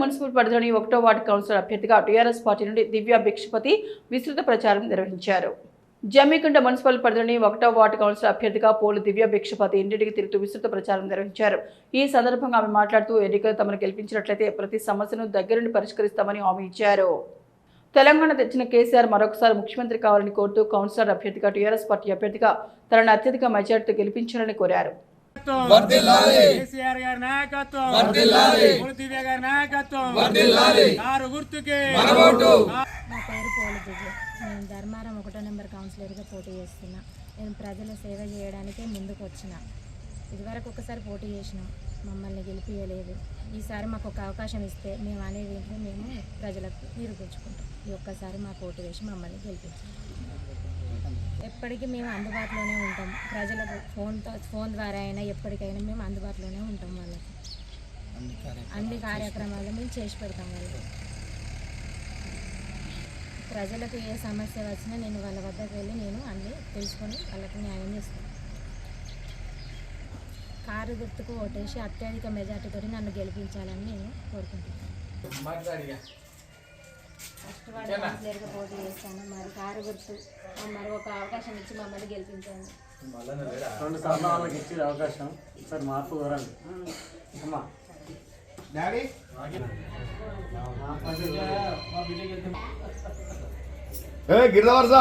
Municipal పరిధిలోని ఒకటో ward councillor అభ్యర్థిగా టీఆర్ఎస్ పార్టీ నుండి దివ్య భిక్షపతి విస్తృత ప్రచారం నిర్వహించారు. జమ్మికుంట మున్సిపల్ పరిధిలోని ఒకటో వార్డు కౌన్సిలర్ అభ్యర్థిగా పోలు దివ్య భిక్షపతి ఇంటింటికి తిరుగుతూ విస్తృత ప్రచారం నిర్వహించారు. ఈ సందర్భంగా ఆమె మాట్లాడుతూ ఎన్నికలు తమను గెలిపించినట్లయితే ప్రతి సమస్యను దగ్గరుండి పరిష్కరిస్తామని హామీ ఇచ్చారు. తెలంగాణ తెచ్చిన కేసీఆర్ మరొకసారి ముఖ్యమంత్రి కావాలని కోరుతూ కౌన్సిలర్ అభ్యర్థిగా టీఆర్ఎస్ పార్టీ అభ్యర్థిగా తనను అత్యధిక మెజార్టీతో గెలిపించాలని కోరారు. కేసీఆర్ గారి నాయకత్వం. గారి నాయకత్వం. గుర్తుకే. నా పేరు నేను ధర్మారం ఒకటో నెంబర్ కౌన్సిలర్గా పోటీ చేస్తున్నా. నేను ప్రజల సేవ చేయడానికే ముందుకు వచ్చిన ఇదివరకు ఒకసారి పోటీ చేసినాం. మమ్మల్ని గెలిపించలేదు ఈసారి మాకు ఒక అవకాశం ఇస్తే మేము అనేది మేము ప్రజలకు నిరూపించుకుంటాం. ఈ ఒక్కసారి మాకు ఓటు వేసి మమ్మల్ని గెలిపించాం ఎప్పటికీ మేము అందుబాటులోనే ఉంటాం. ప్రజలకు ఫోన్తో ఫోన్ ద్వారా అయినా ఎప్పటికైనా మేము అందుబాటులోనే ఉంటాం వాళ్ళకి. అన్ని కార్యక్రమాలు మేము చేసి పెడతాం వాళ్ళకి. ప్రజలకు ఏ సమస్య వచ్చినా నేను వాళ్ళ వద్దకు వెళ్ళి నేను అన్నీ తెలుసుకొని వాళ్ళకి న్యాయం చేస్తాను. కారు గుర్తుకు ఓటేసి అత్యధిక మెజార్టీతో నన్ను గెలిపించాలని నేను కోరుకుంటున్నాను. ఫస్ట్ వాడు కౌన్సిలర్గా పోటీ చేస్తాను. మరి కారు గుర్తు. మరి ఒక అవకాశం ఇచ్చి మమ్మల్ని గెలిపించండి రెండు సార్లు వాళ్ళకి ఇచ్చిన అవకాశం. సార్ మార్పు కోరండి. అమ్మా. డాడీ? ఏ గిరిజవర్ష